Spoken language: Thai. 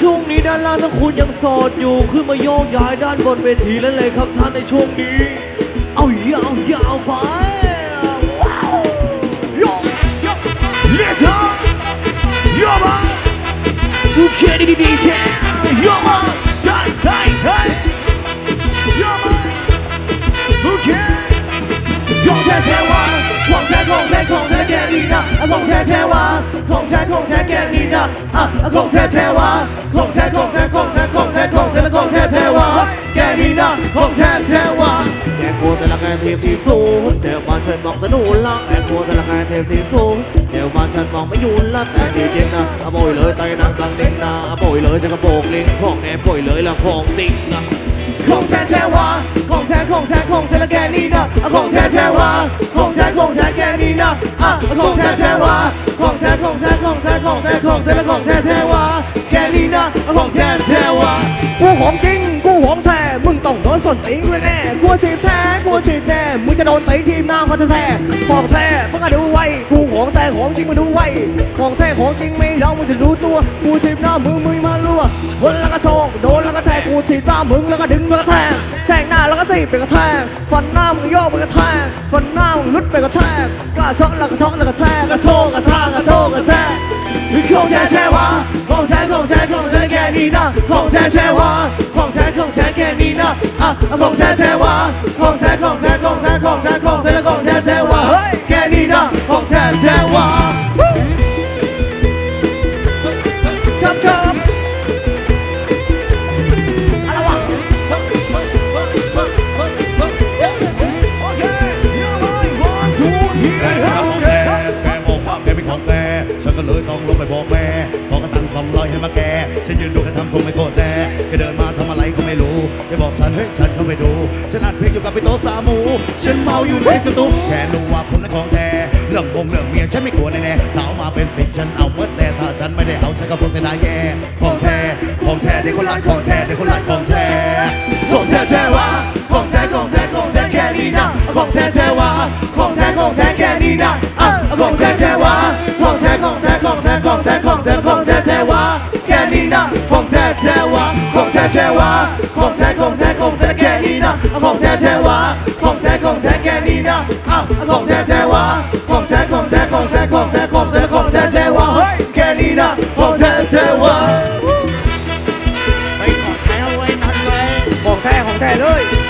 ช่วงนี้ด้านล่างทั้งคุณยังสอดอยู่ขึ้นมาโยกย้ายด้านบนเวทีแล้วเลยครับท่านในช่วงนี้ เอายาวยาวไปาวโยกโ Let's go โยมโอเคดีดีเชโยกมาใช่ใช่ใช่โยกมาโอเคคงแท้แท้ว่าคงแท้คงแท้คงแท้แกนีนะของแท้แท้ว่าคงแท้คงแท้แกนี่นะอะคงแท้แท้ว่า ของแท้ของแท้ของแท้ของแท้ของแท้แของแท้แท้วะแกนี่นะของแท้แท้วะแกโคตรละไงเทพที่สูงเดี๋ยวมาฉันบองสนุนละแกโคตรละไงเทพที่สูงเดี๋ยวมาฉันบอกไม่ยุ่ละแต่ดีเจนะอโอยเลยใจนางกลางเดินนะอโอยเลยจะกระโปงลิงของแน่ป่อยเลยละของจริงนะของแท้แท้วะของแท้ของแท้ของแท้และแกนี่นะของแท้แท้วะของแท้ของแท้แกนี่นะอะของแท้แท้วะของแท้ของแท้ของแท้ของแท้ของแท้และของแท้แท้วะ ของแท้แท้วะกูของจริง กูของแท้ มึงต้องโดนส่วนตีนแน่กูฉีดแท้กูฉีดแท้มึงจะโดนตีทีมหน้าเขาจะแท้ของแท้มึงก็ดูไว้ กูของแท้ของจริงมึงดูไว้ ของแท้ของจริงไม่ร้องมึงจะรู้ตัว กูฉีดหน้ามือมึงมาลัวคนละกระโชกโดนละกระแทกกูฉีดหน้ามึงแล้วก็ดึงแล้วก็แทงแทงหน้าแล้วก็สีเป็นกระแทกฟันหน้ามึงโยกเป็นกระแทกฟันหน้ามึงลุดเป็นกระแทกกระช็อกละกระช็อกละกระแทกกระโชกกระท่ากระโชกกระแทกคือของแท้แท้วะ ของฉันของฉันของฉันแค่นี้นะของฉันแช่วาของฉันของแท้แค่นี้นะอะคงแท้แท้วาคงแท้คงแท้คงแท้คงแท้คงแท้แค่นี้นะคงแท้แท้วา ก็เลยต้องลงไปบอกแม่ขอกระตังสองร้อยให้มาแกฉันยืนดูกระทำทรงไม่โคตรแด่แกเดินมาทำอะไรก็ไม่รู้แกบอกฉันเฮ้ยฉันเข้าไปดู ฉันอัดเพลงอยู่กับไปโตสามู ฉันเมาอยู่ในสตูแค่รู้ว่าผมนั้นของแท้เรื่องมงเรื่องเมียฉันไม่กลัวแน่แน่สาวมาเป็นสิบฉันเอาเมื่อแต่ถ้าฉันไม่ได้เอาฉันก็คงจะนายแย่ของแท้ของแท้เด็กคนรักของแท้เด็กคนรักของแท้ของแท้แท้ว่า ดีนะเอ้าของแท้แท้วะของแท้ของแท้ของแท้ของแท้ของแท้ของแท้แท้วะแค่นี้นะของแท้แท้วะไปของแท้เอาไว้นั่นเลยของแท้ของแท้เลย